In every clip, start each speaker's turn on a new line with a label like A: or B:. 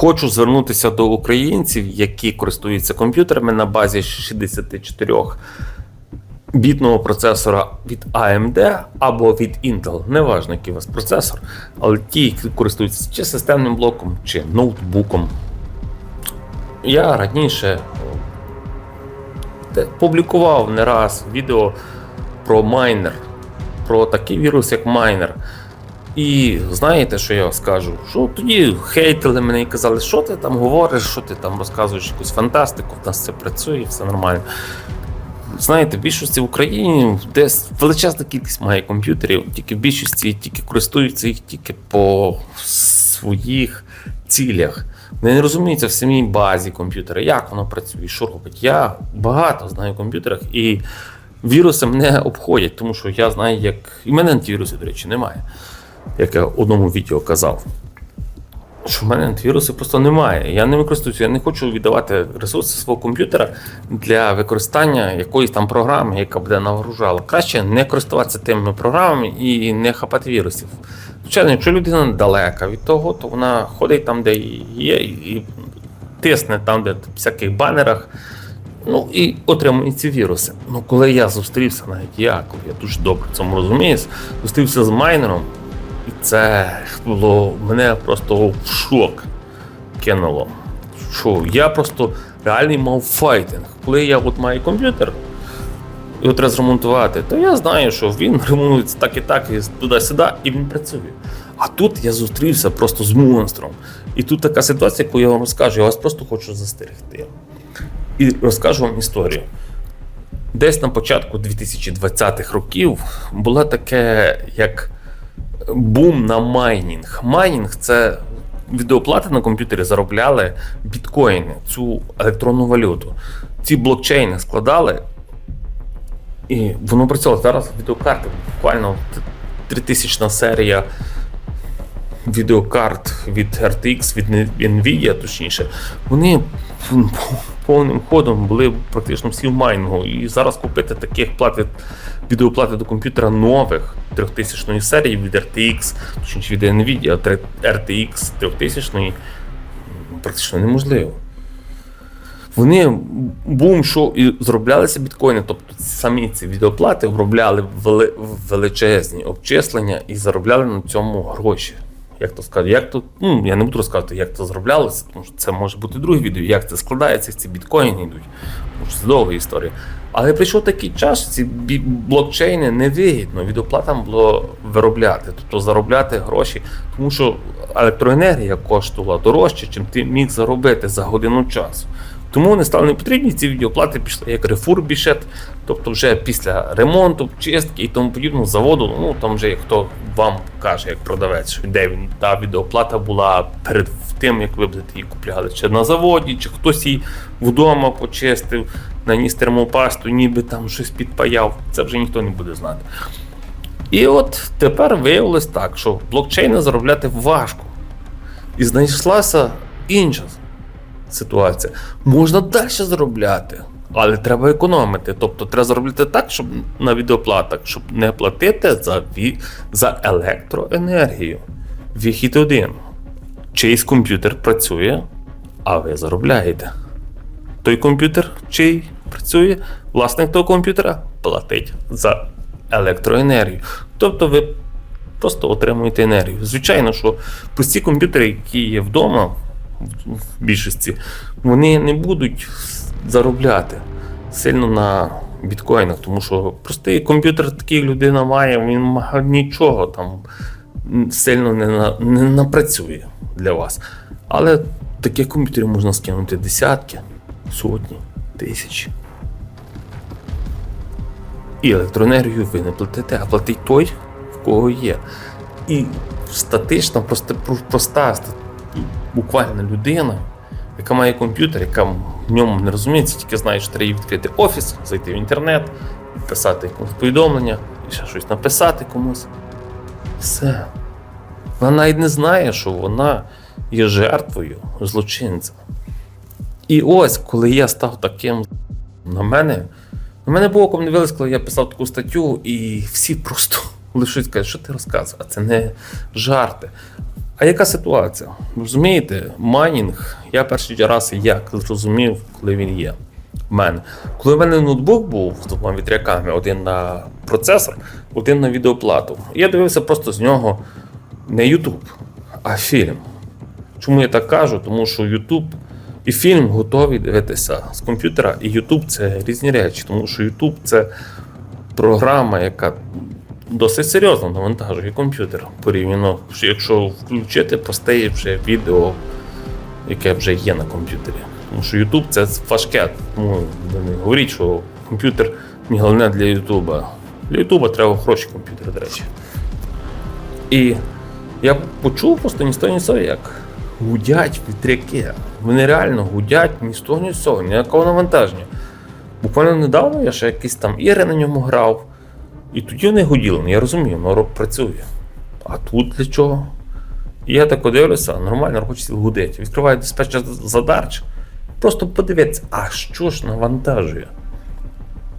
A: Хочу звернутися до українців, які користуються комп'ютерами на базі 64 бітного процесора від AMD або від Intel. Неважно, який у вас процесор, але ті, які користуються чи системним блоком, чи ноутбуком. Я раніше публікував не раз відео про майнер, про такий вірус, як майнер. І знаєте, що я скажу? Що тоді хейтили мене і казали, що ти там говориш, що ти там розказуєш якусь фантастику, в нас це працює, все нормально. Знаєте, в більшості в Україні десь величезна кількість має комп'ютерів, тільки в більшості тільки користуються їх тільки по своїх цілях. Вони не розуміються в самій базі комп'ютера, як воно працює, що робить. Я багато знаю комп'ютерах і віруси мене обходять, тому що я знаю, як. І мене антивірусів, до речі, немає. Як я в одному відео казав. Що в мене антивірусів просто немає. Я не використовую, я не хочу віддавати ресурси свого комп'ютера для використання якоїсь там програми, яка буде нагружала. Краще не користуватися тими програмами і не хапати вірусів. Звичайно, якщо людина далека від того, то вона ходить там, де є, і тисне там, де в всяких банерах. Ну і отримує ці віруси. Ну, коли я зустрівся, навіть я, я дуже добре цьому розуміюсь, зустрівся з майнером, це було мене просто в шок кинуло. Що я просто реальний мав файтинг. Коли я от маю комп'ютер, його треба зремонтувати, то я знаю, що він ремонтується так і так, і туди-сюди, і він працює. А тут я зустрівся просто з монстром. І тут така ситуація, яку я вам розкажу, я вас просто хочу застерегти. І розкажу вам історію. Десь на початку 2020-х років було таке, як бум на майнінг. Майнінг це відеоплати на комп'ютері заробляли біткоїни, цю електронну валюту. Ці блокчейни складали, і воно працювало. Зараз відеокарти, буквально 3000 серія відеокарт від RTX, від Nvidia, точніше, вони повним ходом були практично всі в майнінгу. І зараз купити таких плати, відеоплати до комп'ютера нових 3000 серії від RTX, точніше від Nvidia, RTX 3000 практично неможливо. Вони бум, що і зроблялися біткоїни, тобто самі ці відеоплати обробляли вели- величезні обчислення і заробляли на цьому гроші. Як то сказати, як то, ну я не буду розказувати, як це зроблялося, тому що це може бути друге відео, як це складається, ці біткоїни йдуть. Тому що це довга історія. Але прийшов такий час, ці блокчейни невигідно відеоплатам було виробляти, тобто заробляти гроші, тому що електроенергія коштувала дорожче, чим ти міг заробити за годину часу. Тому вони стали не потрібні, ці відеоплати пішли як рефурбішет, тобто вже після ремонту, чистки і тому подібного заводу, ну там вже хто вам каже, як продавець, де він та відеоплата була перед тим, як ви будете її купляли, чи на заводі, чи хтось її вдома почистив, наніс термопасту, ніби там щось підпаяв. Це вже ніхто не буде знати. І от тепер виявилось так, що блокчейни заробляти важко. І знайшлася інша ситуація. Можна далі заробляти, але треба економити. Тобто треба заробляти так, щоб на відеоплатах, щоб не платити за, за електроенергію. Вихід один. Чийсь комп'ютер працює, а ви заробляєте. Той комп'ютер, чий працює, власник того комп'ютера платить за електроенергію. Тобто ви просто отримуєте енергію. Звичайно, що прості комп'ютери, які є вдома, в- більшості, вони не будуть заробляти сильно на біткоїнах, тому що простий комп'ютер такий людина має, він нічого там сильно не, на, не напрацює для вас. Але таких комп'ютерів можна скинути десятки, сотні, тисячі. І електроенергію ви не платите, а платить той, в кого є. І статична, проста, ста- буквально людина, яка має комп'ютер, яка в ньому не розуміється, тільки знає, що треба відкрити офіс, зайти в інтернет, писати якомусь повідомлення, і ще щось написати комусь. Все. Вона навіть не знає, що вона є жертвою злочинця. І ось, коли я став таким на мене, на мене боком не вилез, коли я писав таку статтю, і всі просто лише кажуть, що ти розказуєш, а це не жарти. А яка ситуація? Розумієте, майнінг, я перший раз як зрозумів, коли він є. В мене. Коли в мене ноутбук був з двома вітряками, один на процесор, один на відеоплату. Я дивився просто з нього не YouTube, а фільм. Чому я так кажу? Тому що YouTube і фільм готові дивитися з комп'ютера, і YouTube це різні речі, тому що YouTube це програма, яка досить серйозно навантажує комп'ютер порівняно, якщо включити просте вже відео, яке вже є на комп'ютері. Тому що YouTube це важке, тому не говоріть, що комп'ютер не головне для YouTube. Для YouTube треба хороші комп'ютери, до речі. І я почув просто ні того, ні з як гудять вітряки. Вони реально гудять ні з того, ні з ніякого навантаження. Буквально недавно я ще якісь там ігри на ньому грав, і тоді вони гуділи, ну, я розумію, воно працює. А тут для чого? Я так дивлюся, нормально хочеться гудить. Відкриваю диспетчер задач, просто подивитися, а що ж навантажує?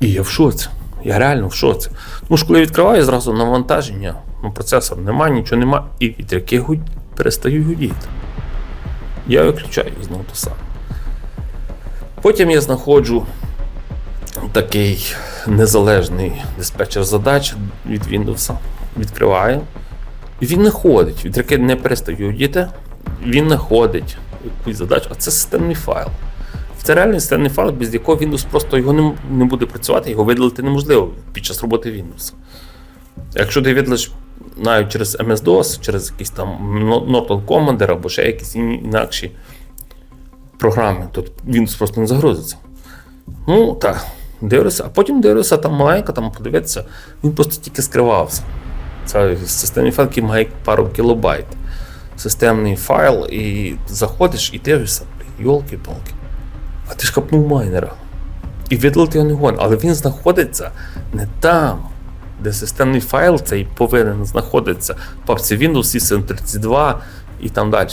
A: І я в шоці. Я реально в шоці. Тому що коли я відкриваю зразу навантаження, ну процесор нема, нічого нема, і вітряки гудь, перестають гудіти. Я виключаю знову те саме. Потім я знаходжу такий незалежний диспетчер задач від Windows. Відкриваю. І він не ходить. Вітряки не перестають гудіти, він не ходить якусь задачу, а це системний файл. Це реальний системний файл, без якого Windows просто його не, не буде працювати, його видалити неможливо під час роботи Windows. Якщо ти видалиш навіть через MS-DOS, через якийсь там Norton Commander або ще якісь інакші програми, то Windows просто не загрузиться. Ну так, дивлюся, а потім дивлюся, там маленько, там подивитися, він просто тільки скривався. Це системний файл, який має пару кілобайт. Системний файл, і заходиш і дивишся, йолки-палки. А ти ж капнув майнера. І видалити його не гон, але він знаходиться не там, де системний файл цей повинен знаходитися в папці Windows, SysM32 і там далі.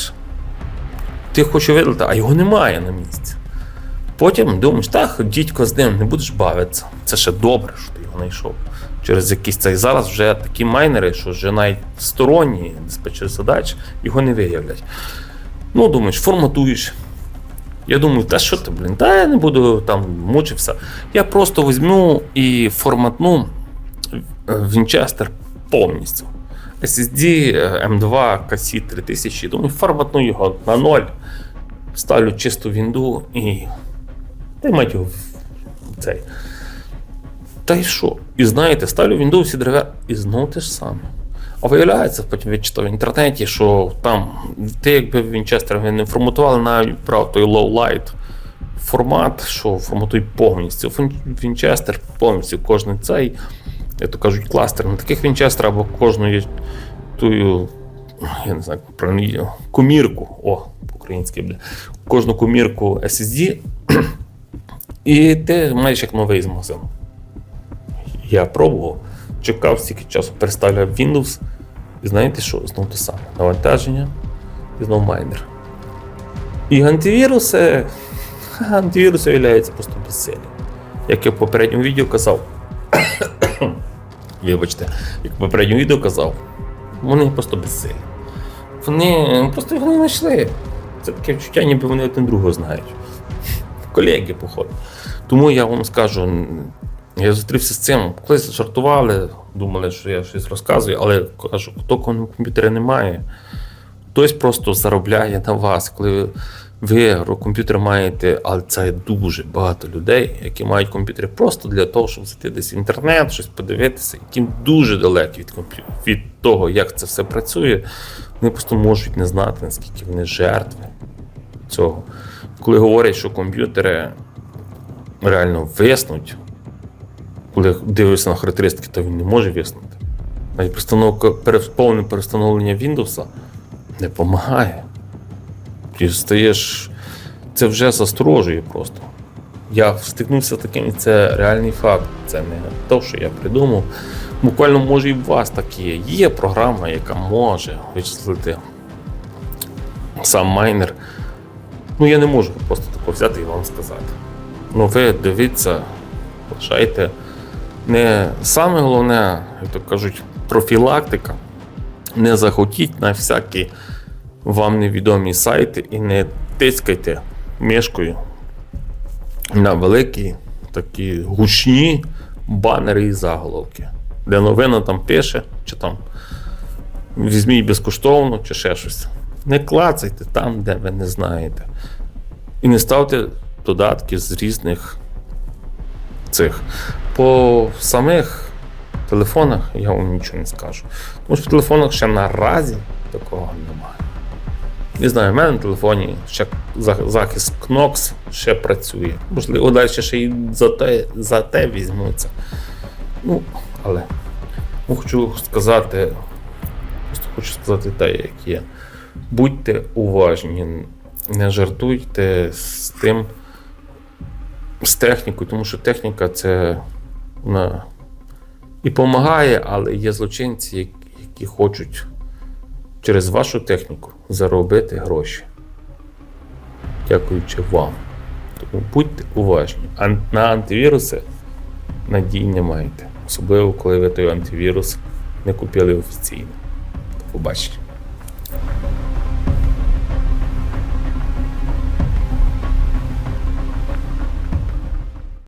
A: Ти хочеш видалити, а його немає на місці. Потім думаєш, так, дідько з ним, не будеш бавитися. Це ще добре, що ти його знайшов. Через якийсь цей зараз вже такі майнери, що вже навіть сторонні диспетчери задач його не виявлять. Ну, думаєш, форматуєш. Я думаю, та що ти, блін, та я не буду там мучився. Я просто візьму і форматну Вінчестер повністю. SSD M2 KC 3000, думаю, форматну його на 0, ставлю чисту вінду і. Та й його в цей. Та й що? І знаєте, ставлю Windows всі драйвер, і знову те ж саме. А виявляється, потім відчитав в інтернеті, що там, ти якби Вінчестер не форматували навіть брав той low light формат, що форматуй повністю. Вінчестер повністю кожен цей, як то кажуть, кластер на таких Вінчестер або кожної тую, я не знаю, комірку, о, по-українськи, кожну комірку SSD, і ти маєш як новий з магазину. Я пробував, чекав стільки часу, переставляв Windows, і знаєте що? Знову те саме. Навантаження і знову майнер. І антивіруси, антивіруси являються просто безсилі. Як я в попередньому відео казав, вибачте, як в попередньому відео казав, вони просто безсилі. Вони просто його не знайшли. Це таке відчуття, ніби вони один другого знають. Колеги, походу. Тому я вам скажу, я зустрівся з цим. Колись жартували, думали, що я щось розказую, але кажу, хто комп'ютера не має, хтось просто заробляє на вас. Коли ви комп'ютер маєте, але це дуже багато людей, які мають комп'ютери просто для того, щоб зайти десь в інтернет, щось подивитися, яким дуже далекі від від того, як це все працює, вони просто можуть не знати, наскільки вони жертви цього. Коли говорять, що комп'ютери реально виснуть, коли дивишся на характеристики, то він не може виснути. Навіть перестановка, повне перестановлення Windows не допомагає. Ти стаєш. Це вже засторожує просто. Я стикнувся з таким, і це реальний факт. Це не те, що я придумав. Буквально може і у вас так є. Є програма, яка може вичислити сам майнер. Ну, я не можу просто тако взяти і вам сказати. Ну, ви дивіться, лишайте. Не саме головне, як то кажуть, профілактика. Не захотіть на всякі вам невідомі сайти і не тискайте мишкою на великі такі гучні банери і заголовки, де новина там пише, чи там візьміть безкоштовно, чи ще щось. Не клацайте там, де ви не знаєте. І не ставте додатки з різних цих. По самих телефонах я вам нічого не скажу. Тому що в телефонах ще наразі такого немає. Не знаю, в мене на телефоні ще захист Knox ще працює. Можливо, далі ще й за те, за те візьмуться. Ну, але ну, хочу сказати, просто хочу сказати те, як є. Будьте уважні, не жартуйте з тим, з технікою, тому що техніка це вона і допомагає, але є злочинці, які- хочуть через вашу техніку заробити гроші. Дякуючи вам. Тому будьте уважні. На антивіруси надій не маєте. Особливо, коли ви той антивірус не купили офіційно. Побачення.